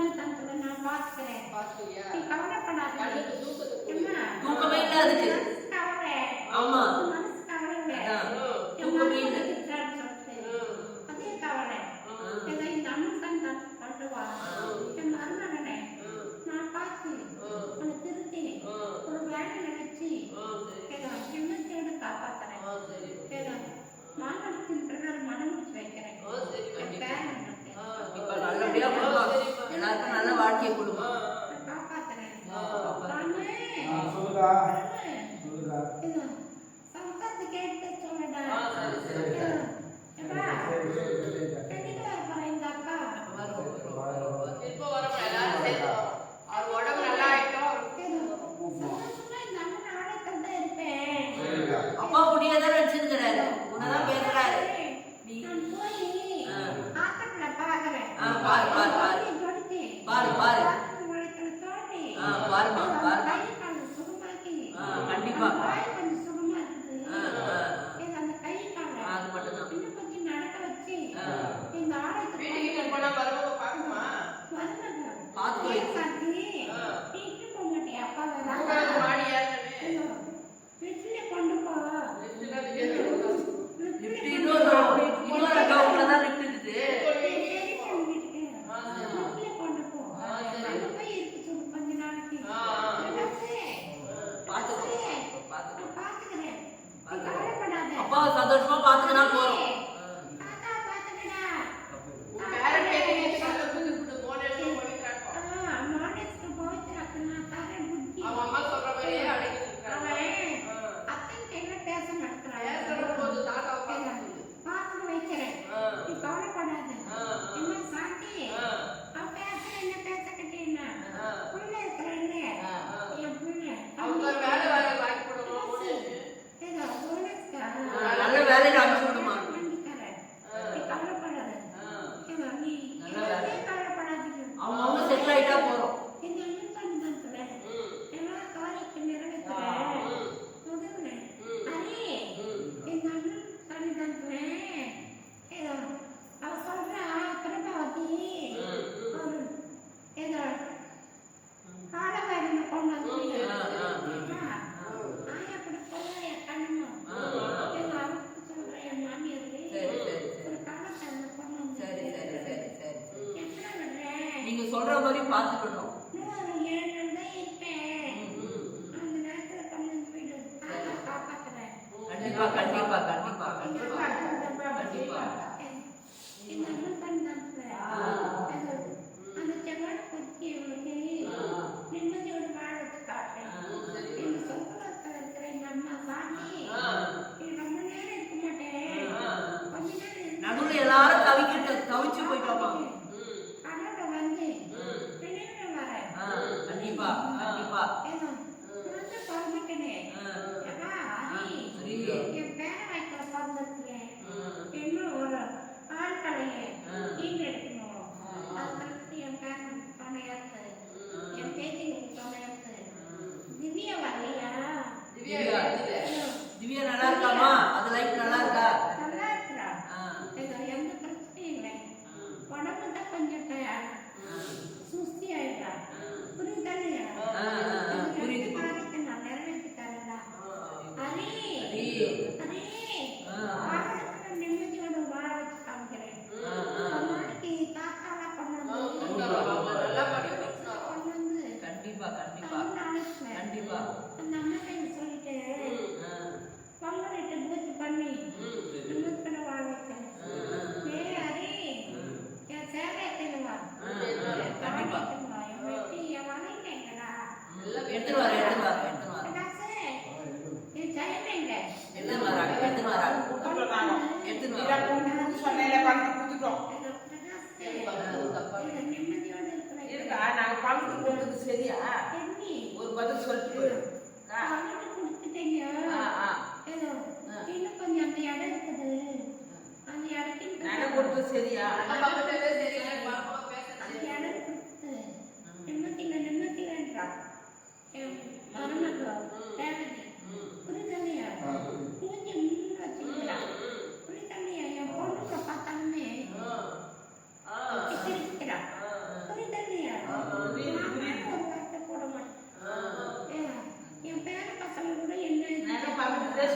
பகவான் தந்தவன் நான் பார்க்கிறேன் நீ கவலைப்படாத தூக்கமே இல்ல அதுக்கு ஆமா மனசு கவலை தூக்கமே இல்ல அதே கவலை ஏதோ இந்த அம்சன் தான் பண்ணுவா என் மருமகனே நான் பார்த்து உன்னை திருத்தி ஒரு வேலை நினைச்சு ஏதோ என்ன தேடி காப்பாத்துறேன் ஏதோ மாநாடத்தின் பிரகாரம் மனம் வச்சு வைக்கிறேன் நல்லபடியா நீங்க சொல்ற மாதிரி பார்த்துக்கணும். திவ்யா நல்லா இருக்காமா அது லைஃப் நல்லா வந்து சொல்லிட்டு போயிடும் அவர்கிட்ட கொடுத்துட்டீங்க. இன்னும் கொஞ்சம் அந்த இடம் இருக்குது? அந்த இடத்துக்கு புரிதலையா?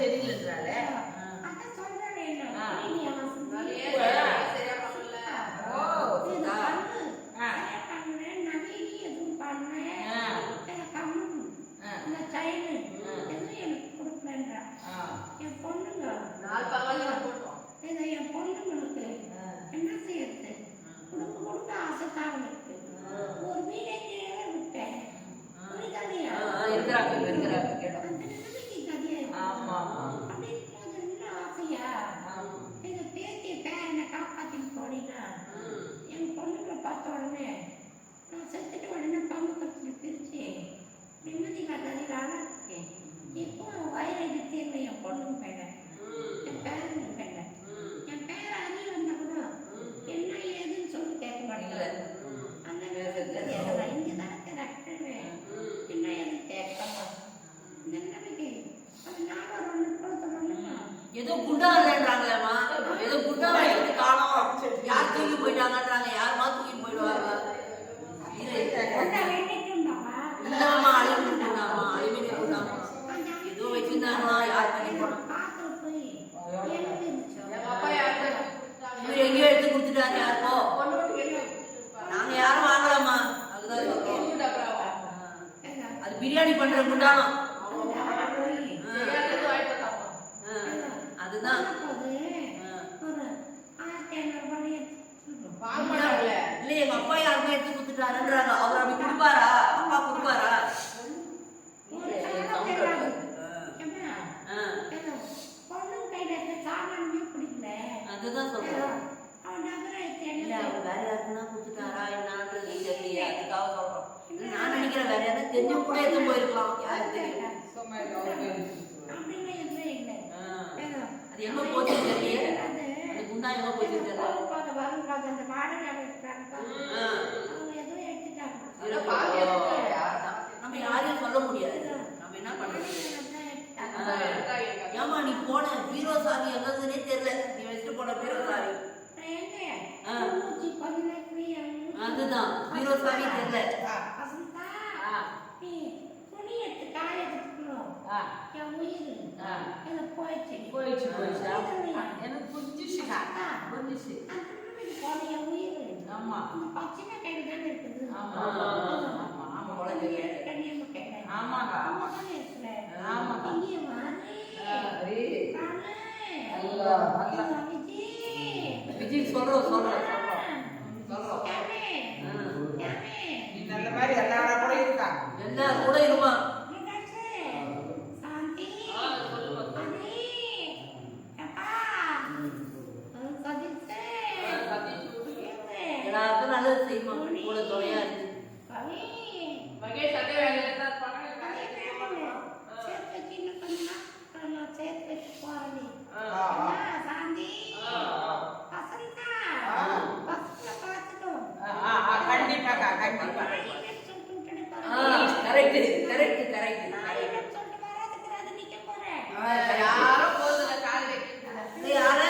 தெரியலன்றால பார்த்த உடனே நான் செத்துட்டு உடனே பங்கு பறிச்சுட்டு பிரித்து நிம்மதி காட்டாதீங்க ஆளாக இருக்கேன் இப்போ வயிறு எதிர்த்து என் பொண்ணுங்க போயிட்டேன் என் பேரன் இருக்குதாங்க யாருக்கோ நாங்க யாரும் வாங்கலாமா அதுதான் அது பிரியாணி பண்ற குண்டானம். வேற யாருக்குன்னா கொடுத்துட்டாரா நான் நினைக்கிறேன் வேற யாரும் தெரிஞ்சு கூட எதுவும் எங்க போச்சு தெரியல. அது நம்ம யாரையும் சொல்ல முடியாது. நம்ம என்ன பண்றது நீ போன ஹீரோ சாரி எங்கதுன்னே தெரியல. நீ வச்சுட்டு போன ஹீரோ சாரி. அதுதான். வீரோசாமி தெரியல வசந்தா நீ துணி எடுத்து காய எடுத்துக்கணும் என் உயிர் எனக்கு போயிடுச்சு. போயிடுச்சு போயிடுச்சு? எனக்கு புரிஞ்சிச்சுக்கா புரிஞ்சிச்சு. போன என் உயிர். ஆமா. பச்சை கையில் தானே இருக்குது. ஆமா. ஆமா ஆமா குழந்தைங்க. கண்ணியம்மா கேட்டேன் ஆமாக்கா. ஆமா தானே இருக்கிறேன் ஆமா இங்கேயே வாங்க அல்லா அல்லா சொல்றோம் சொல்றோம் சொல்றோம். அந்த மாதிரி எல்லாரும் கூட இருக்கான் எல்லாரும் கூட இருப்பான்? சாந்தி. கண்டிப்பாக்கா கண்டிப்பா. கரெக்ட் கரெக்ட் கரெக்ட் யாரோ போதுல கால் வைக்கிறது யாரோ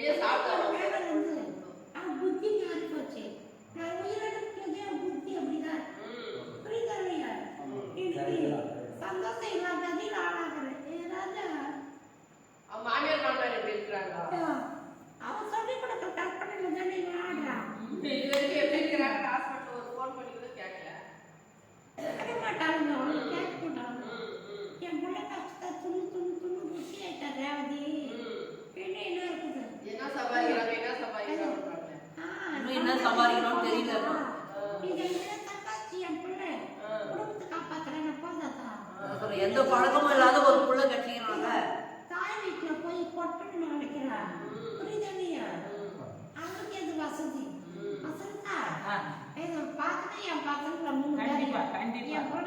你啥时候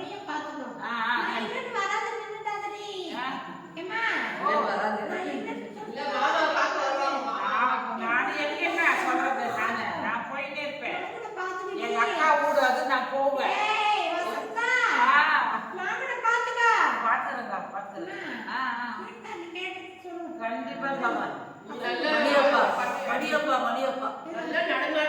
பையன் பாத்துக்கணும் வராது எனக்கு என்ன சொல்றது நானு? நான் போயிட்டே இருப்பேன். எங்க அக்கா அது நான் போவேன். கண்டிப்பா மணியப்பா மணியப்பா மணியப்பா. நல்லா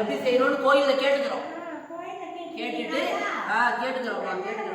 எப்படி செய்யணும்னு கோயிலில் கேட்டுக்கிறோம். கேட்டுட்டு ஆ கேட்டுக்கிறோம் கேட்டுக்கிறோம்.